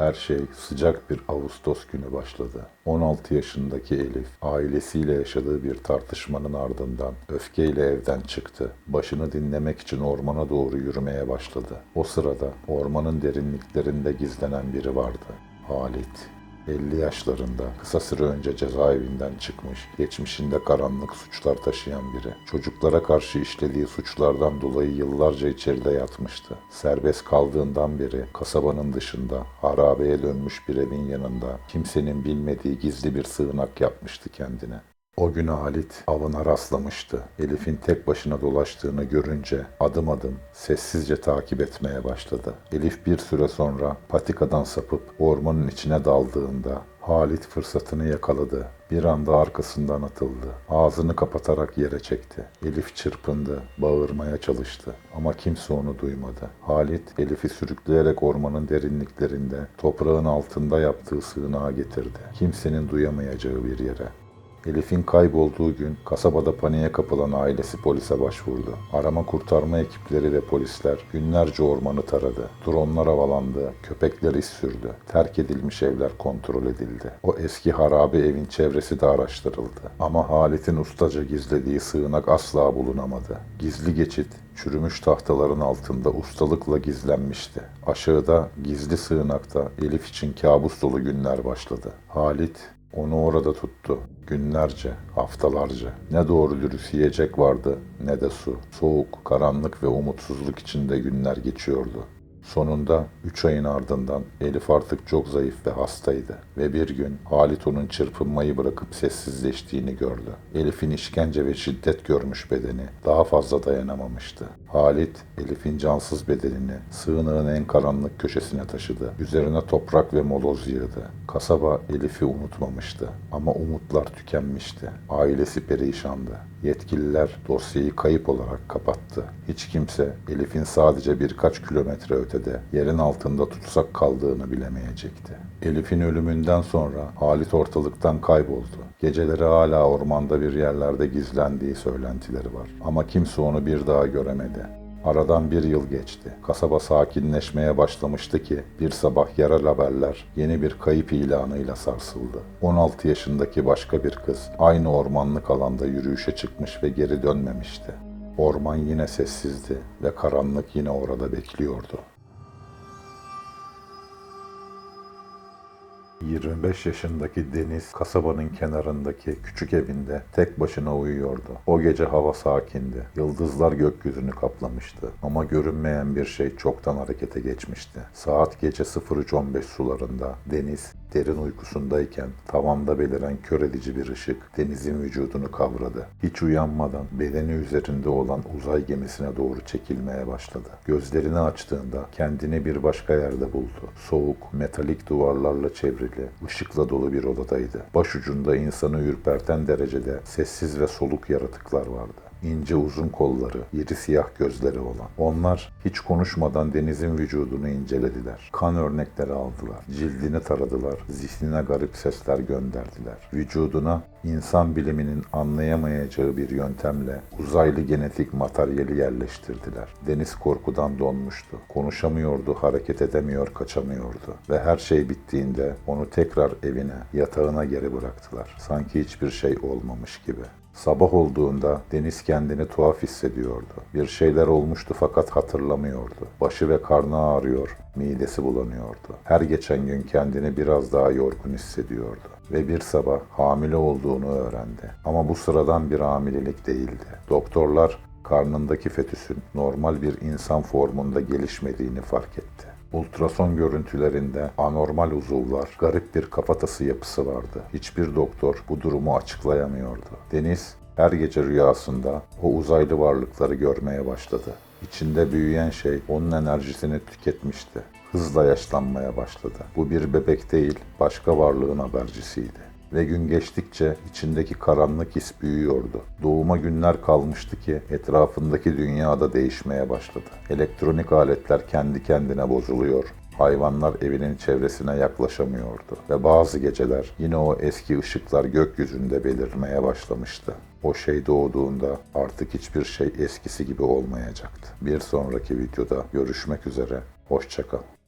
Her şey sıcak bir Ağustos günü başladı. 16 yaşındaki Elif, ailesiyle yaşadığı bir tartışmanın ardından öfkeyle evden çıktı. Başını dinlemek için ormana doğru yürümeye başladı. O sırada ormanın derinliklerinde gizlenen biri vardı. Halit. 50 yaşlarında kısa süre önce cezaevinden çıkmış, geçmişinde karanlık suçlar taşıyan biri. Çocuklara karşı işlediği suçlardan dolayı yıllarca içeride yatmıştı. Serbest kaldığından beri kasabanın dışında harabeye dönmüş bir evin yanında kimsenin bilmediği gizli bir sığınak yapmıştı kendine. O gün Halit avına rastlamıştı. Elif'in tek başına dolaştığını görünce adım adım sessizce takip etmeye başladı. Elif bir süre sonra patikadan sapıp ormanın içine daldığında Halit fırsatını yakaladı. Bir anda arkasından atıldı. Ağzını kapatarak yere çekti. Elif çırpındı, bağırmaya çalıştı ama kimse onu duymadı. Halit Elif'i sürükleyerek ormanın derinliklerinde, toprağın altında yaptığı sığınağa getirdi. Kimsenin duyamayacağı bir yere. Elif'in kaybolduğu gün kasabada paniğe kapılan ailesi polise başvurdu. Arama kurtarma ekipleri ve polisler günlerce ormanı taradı. Dronlar havalandı, köpekler iz sürdü. Terk edilmiş evler kontrol edildi. O eski harabe evin çevresi de araştırıldı. Ama Halit'in ustaca gizlediği sığınak asla bulunamadı. Gizli geçit çürümüş tahtaların altında ustalıkla gizlenmişti. Aşağıda gizli sığınakta Elif için kabus dolu günler başladı. Halit onu orada tuttu. Günlerce, haftalarca. Ne doğru dürüst yiyecek vardı ne de su. Soğuk, karanlık ve umutsuzluk içinde günler geçiyordu. Sonunda 3 ayın ardından Elif artık çok zayıf ve hastaydı. Ve bir gün Halit onun çırpınmayı bırakıp sessizleştiğini gördü. Elif'in işkence ve şiddet görmüş bedeni daha fazla dayanamamıştı. Halit, Elif'in cansız bedenini sığınağın en karanlık köşesine taşıdı. Üzerine toprak ve moloz yığdı. Kasaba Elif'i unutmamıştı ama umutlar tükenmişti. Ailesi perişandı. Yetkililer dosyayı kayıp olarak kapattı. Hiç kimse Elif'in sadece birkaç kilometre ötede yerin altında tutsak kaldığını bilemeyecekti. Elif'in ölümünden sonra Halit ortalıktan kayboldu. Geceleri hala ormanda bir yerlerde gizlendiği söylentileri var. Ama kimse onu bir daha göremedi. Aradan bir yıl geçti. Kasaba sakinleşmeye başlamıştı ki bir sabah yerel haberler yeni bir kayıp ilanıyla sarsıldı. 16 yaşındaki başka bir kız aynı ormanlık alanda yürüyüşe çıkmış ve geri dönmemişti. Orman yine sessizdi ve karanlık yine orada bekliyordu. 25 yaşındaki Deniz kasabanın kenarındaki küçük evinde tek başına uyuyordu. O gece hava sakindi. Yıldızlar gökyüzünü kaplamıştı. Ama görünmeyen bir şey çoktan harekete geçmişti. Saat gece 03.15 sularında Deniz derin uykusundayken tavanda beliren kör edici bir ışık denizin vücudunu kavradı. Hiç uyanmadan bedeni üzerinde olan uzay gemisine doğru çekilmeye başladı. Gözlerini açtığında kendini bir başka yerde buldu. Soğuk, metalik duvarlarla çevrili, ışıkla dolu bir odadaydı. Başucunda insanı ürperten derecede sessiz ve soluk yaratıklar vardı ince uzun kolları, iri siyah gözleri olan. Onlar hiç konuşmadan denizin vücudunu incelediler. Kan örnekleri aldılar. Cildini taradılar. Zihnine garip sesler gönderdiler. Vücuduna insan biliminin anlayamayacağı bir yöntemle uzaylı genetik materyali yerleştirdiler. Deniz korkudan donmuştu. Konuşamıyordu, hareket edemiyor, kaçamıyordu. Ve her şey bittiğinde onu tekrar evine, yatağına geri bıraktılar. Sanki hiçbir şey olmamış gibi. Sabah olduğunda Deniz kendini tuhaf hissediyordu. Bir şeyler olmuştu fakat hatırlamıyordu. Başı ve karnı ağrıyor, midesi bulanıyordu. Her geçen gün kendini biraz daha yorgun hissediyordu. Ve bir sabah hamile olduğunu öğrendi. Ama bu sıradan bir hamilelik değildi. Doktorlar karnındaki fetüsün normal bir insan formunda gelişmediğini fark etti. Ultrason görüntülerinde anormal uzuvlar, garip bir kafatası yapısı vardı. Hiçbir doktor bu durumu açıklayamıyordu. Deniz her gece rüyasında o uzaylı varlıkları görmeye başladı. İçinde büyüyen şey onun enerjisini tüketmişti. Hızla yaşlanmaya başladı. Bu bir bebek değil, başka varlığın habercisiydi ve gün geçtikçe içindeki karanlık his büyüyordu. Doğuma günler kalmıştı ki etrafındaki dünyada değişmeye başladı. Elektronik aletler kendi kendine bozuluyor, hayvanlar evinin çevresine yaklaşamıyordu ve bazı geceler yine o eski ışıklar gökyüzünde belirmeye başlamıştı. O şey doğduğunda artık hiçbir şey eskisi gibi olmayacaktı. Bir sonraki videoda görüşmek üzere, hoşçakal.